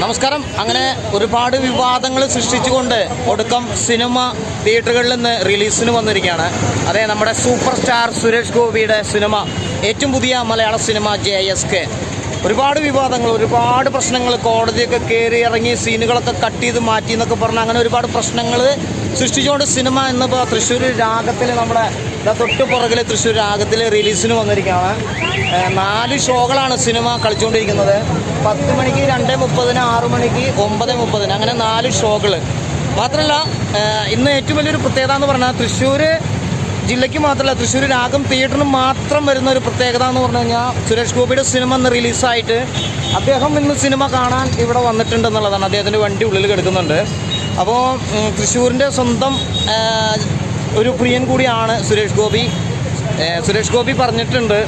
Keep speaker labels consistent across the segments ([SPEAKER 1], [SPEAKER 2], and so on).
[SPEAKER 1] നമസ്കാരം. അങ്ങനെ ഒരുപാട് വിവാദങ്ങൾ സൃഷ്ടിച്ചുകൊണ്ട് ഒടുക്കം സിനിമ തിയേറ്ററുകളിൽ നിന്ന് റിലീസിന് വന്നിരിക്കുകയാണ്. അതെ നമ്മുടെ സൂപ്പർ സ്റ്റാർ സുരേഷ് ഗോപിയുടെ സിനിമ ഏറ്റവും പുതിയ മലയാള സിനിമ ജെ എസ് കെ. ഒരുപാട് വിവാദങ്ങൾ ഒരുപാട് പ്രശ്നങ്ങൾ കോടതിയൊക്കെ കയറി ഇറങ്ങി സീനുകളൊക്കെ കട്ട് ചെയ്ത് മാറ്റി എന്നൊക്കെ പറഞ്ഞ് അങ്ങനെ ഒരുപാട് പ്രശ്നങ്ങൾ സൃഷ്ടിച്ചുകൊണ്ട് സിനിമ എന്നിപ്പോൾ തൃശ്ശൂർ രാഗത്തിൽ നമ്മുടെ ദാ തൊട്ട് പുറകിലെ തൃശ്ശൂർ രാഗത്തിൽ റിലീസിന് വന്നിരിക്കുകയാണ്. നാല് ഷോകളാണ് സിനിമ കളിച്ചുകൊണ്ടിരിക്കുന്നത്. പത്ത് മണിക്ക് രണ്ട് മുപ്പതിന് ആറ് മണിക്ക് ഒമ്പത് മുപ്പതിന് അങ്ങനെ നാല് ഷോകൾ മാത്രമല്ല ഇന്ന് ഏറ്റവും വലിയൊരു പ്രത്യേകത എന്ന് പറഞ്ഞാൽ തൃശ്ശൂർ ജില്ലയ്ക്ക് മാത്രമല്ല തൃശ്ശൂർ രാഗം തിയേറ്ററിന് മാത്രം വരുന്ന ഒരു പ്രത്യേകത എന്ന് പറഞ്ഞു കഴിഞ്ഞാൽ സുരേഷ് ഗോപിയുടെ സിനിമ ഇന്ന് റിലീസായിട്ട് അദ്ദേഹം ഇന്ന് സിനിമ കാണാൻ ഇവിടെ വന്നിട്ടുണ്ടെന്നുള്ളതാണ്. അദ്ദേഹത്തിന്റെ വണ്ടി ഉള്ളിൽ കിടക്കുന്നുണ്ട്. അപ്പോൾ തൃശ്ശൂരിന്റെ സ്വന്തം ഒരു പ്രിയൻ കൂടിയാണ് സുരേഷ് ഗോപി. സുരേഷ് ഗോപി പറഞ്ഞിട്ടുണ്ട്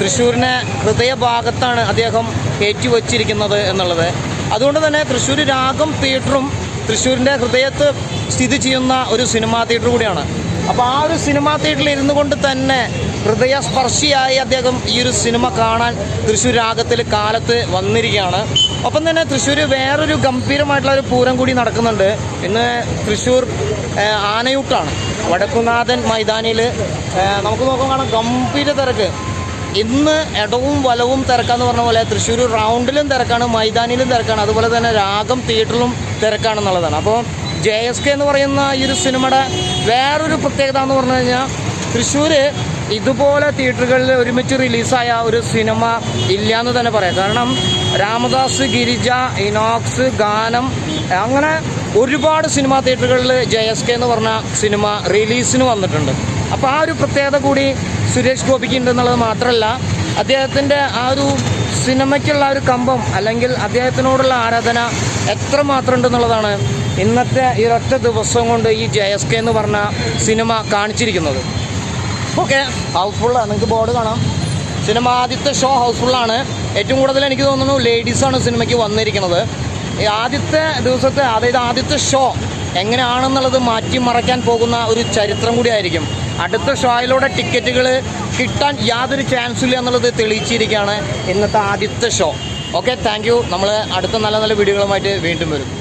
[SPEAKER 1] തൃശ്ശൂരിനെ ഹൃദയഭാഗത്താണ് അദ്ദേഹം ഏറ്റുവച്ചിരിക്കുന്നത് എന്നുള്ളത്. അതുകൊണ്ട് തന്നെ തൃശ്ശൂർ രാഗം തിയേറ്ററും തൃശ്ശൂരിന്റെ ഹൃദയത്ത് സ്ഥിതി ചെയ്യുന്ന ഒരു സിനിമാ തിയേറ്റർ കൂടിയാണ്. അപ്പോൾ ആ ഒരു സിനിമാ തിയേറ്ററിൽ ഇരുന്നു കൊണ്ട് തന്നെ ഹൃദയസ്പർശിയായി അദ്ദേഹം ഈ ഒരു സിനിമ കാണാൻ തൃശ്ശൂർ രാഗത്തിൽ കാലത്ത് വന്നിരിക്കുകയാണ്. ഒപ്പം തന്നെ തൃശ്ശൂർ വേറൊരു ഗംഭീരമായിട്ടുള്ള ഒരു പൂരം കൂടി നടക്കുന്നുണ്ട്. ഇന്ന് തൃശ്ശൂർ ആനയൂട്ടാണ്. വടക്കുനാഥൻ മൈതാനിയിൽ നമുക്ക് നോക്കാൻ കാണാം ഗംഭീര തിരക്ക്. ഇന്ന് ഇടവും വലവും തിരക്കാന്ന് പറഞ്ഞ പോലെ തൃശ്ശൂർ റൗണ്ടിലും തിരക്കാണ് മൈതാനിയിലും തിരക്കാണ് അതുപോലെ തന്നെ രാഗം തിയേറ്ററിലും തിരക്കാണെന്നുള്ളതാണ്. അപ്പോൾ ജെ എസ് കെ എന്ന് പറയുന്ന ഈ ഒരു സിനിമയുടെ വേറൊരു പ്രത്യേകത എന്ന് പറഞ്ഞു കഴിഞ്ഞാൽ തൃശ്ശൂർ ഇതുപോലെ തിയേറ്ററുകളിൽ ഒരുമിച്ച് റിലീസായ ഒരു സിനിമ ഇല്ല എന്ന് തന്നെ പറയാം. കാരണം രാമദാസ് ഗിരിജ ഇനോക്സ് ഗാനം അങ്ങനെ ഒരുപാട് സിനിമാ തിയേറ്ററുകളിൽ ജെ എസ് കെ എന്ന് പറഞ്ഞ സിനിമ റിലീസിന് വന്നിട്ടുണ്ട്. അപ്പോൾ ആ ഒരു പ്രത്യേകത കൂടി സുരേഷ് ഗോപിക്ക് ഉണ്ടെന്നുള്ളത് മാത്രമല്ല അദ്ദേഹത്തിന്റെ ആ ഒരു സിനിമയ്ക്കുള്ള ഒരു കമ്പം അല്ലെങ്കിൽ അദ്ദേഹത്തിനോടുള്ള ആരാധന എത്ര മാത്രം ഉണ്ടെന്നുള്ളതാണ് ഇന്നത്തെ ഈ ഒറ്റ ദിവസം കൊണ്ട് ഈ ജെ എസ് കെ എന്ന് പറഞ്ഞ സിനിമ കാണിച്ചിരിക്കുന്നത്. ഓക്കെ ഹൗസ്ഫുള്ളാണ് നിങ്ങൾക്ക് ബോർഡ് കാണാം. സിനിമ ആദ്യത്തെ ഷോ ഹൗസ്ഫുള്ളാണ് ഏറ്റവും കൂടുതൽ എനിക്ക് തോന്നുന്നു ലേഡീസാണ് സിനിമയ്ക്ക് വന്നിരിക്കുന്നത്. ആദ്യത്തെ ദിവസത്തെ അതായത് ആദ്യത്തെ ഷോ എങ്ങനെയാണെന്നുള്ളത് മാറ്റിമറയ്ക്കാൻ പോകുന്ന ഒരു ചരിത്രം കൂടിയായിരിക്കും. അടുത്ത ഷോയിലൂടെ ടിക്കറ്റുകൾ കിട്ടാൻ യാതൊരു ചാൻസും ഇല്ല എന്നുള്ളത് തെളിയിച്ചിരിക്കുകയാണ് ഇന്നത്തെ ആദ്യത്തെ ഷോ ഓക്കെ താങ്ക് നമ്മൾ അടുത്ത നല്ല നല്ല വീഡിയോകളുമായിട്ട് വീണ്ടും വരും.